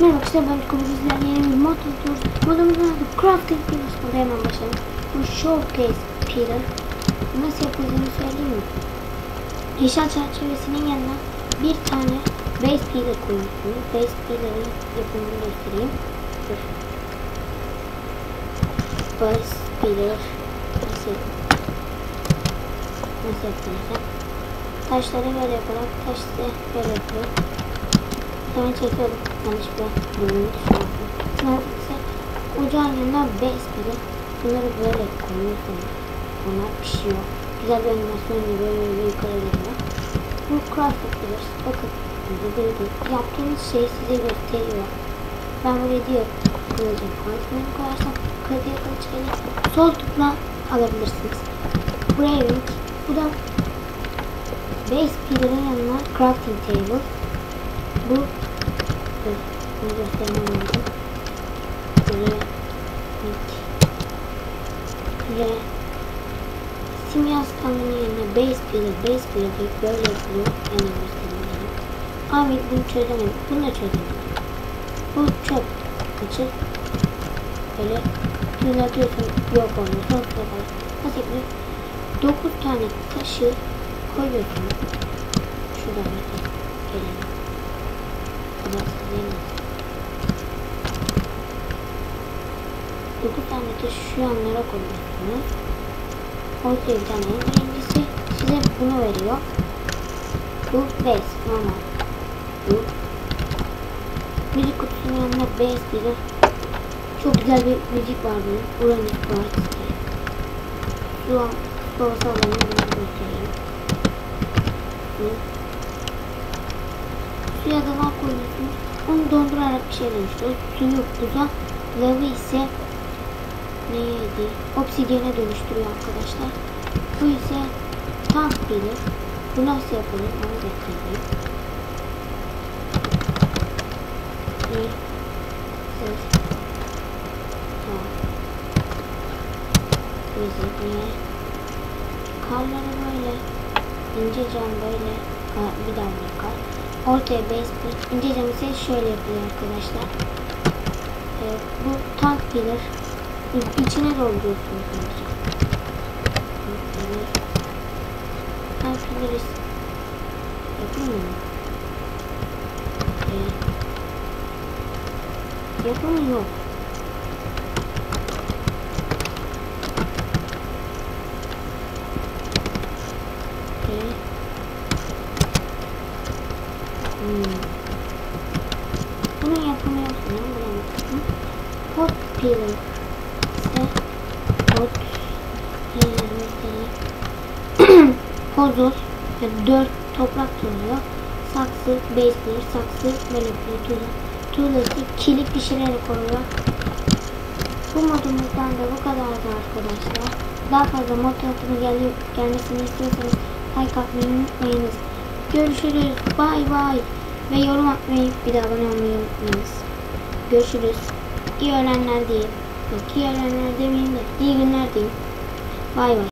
Merhaba arkadaşlar ben Kubu bizler yeni bir mod tutuyoruz. Modumuzun adı Crafting Pillars. Hadi hemen başlayalım. Bu Showcase Pillar. Nasıl yapıldığını söyleyeyim mi? Yeşil çerçevesinin yanına bir tane Base Pillar koyuyorsunuz. Base Pillar'ın yapımını göstereyim. Dur. Base Pillar. Nasıl Nasıl yapılacak? Taşları böyle yaparak taşları böyle yapıyor. Sonra çekiyorum. Yanlışlıkla bölümü düşürdüm. Sonra ise ocağın yanına bez gibi bunları böyle koyuyorsunuz. Onlar pişiyor. Güzel bir animasyonla böyle böyle yukarı geliyor. Bu craft yapılır. Bakın. Burada böyle yaptığınız şeyi size gösteriyor. Ben buraya diyor kılıcı koymayı koyarsam kılıcı kılıç gelir. Sol tıkla alabilirsiniz. Buraya link. Bu da base pillar'ın yanına crafting table. Bu Dur, bunu göstermem lazım. Re, mik, re, simya standının yerine base pillar, base deyip böyle yapılıyor. Hemen göstereyim. Abi bunu çözemedim. Bunu da çözemedim. Bu çöp. Açık. Böyle düzeltiyorsun. Yok oluyor. Son kadar. Nasıl yapılıyor? 9 tane taşı koyuyorsun. Şuradan. Gelelim. Dokuz tane de şu yanlara koyuyorsunuz. Ortaya bir tane birincisi size bunu veriyor. Bu base normal. Bu müzik kutusunun yanına base dedi. Çok güzel bir müzik var bunun. Uranüs var. Su kovası alanı bunu göstereyim. Bu suya da lav koyuyorsunuz. Onu dondurarak bir şey dönüştürüyor. Suyu buza, lavı ise neydi? Obsidiyene dönüştürüyor arkadaşlar. Bu ise tank bilir. Bu nasıl yapılır? Onu göstereyim. Bir, sıfır, Karları böyle ince cam böyle ha, bir daha kar. Ortaya base bir ince cam ise şöyle yapılıyor arkadaşlar. Ee, bu tank pillar içine dolduruyorsunuz önce. Tank pillar yapılmıyor mu? Ee, yapımı yok. Ee, Hmm. Bunun yapımı yok mu? Bulamadım. Pot pillar. İşte pot pillar Pozos ve dört toprak tozu. Saksı, baseball, saksı, bir tuğla. Tuğlası kilit pişirerek koruyor. Bu modumuzdan da bu kadardı arkadaşlar. Daha fazla mod tanıtımı gel gelmesini istiyorsanız like atmayı unutmayınız. Görüşürüz. Bay bay. Ve yorum atmayı bir daha abone olmayı unutmayınız. Görüşürüz. İyi öğlenler diyeyim. Yok iyi öğlenler demeyeyim de iyi günler diyeyim. Bay bay.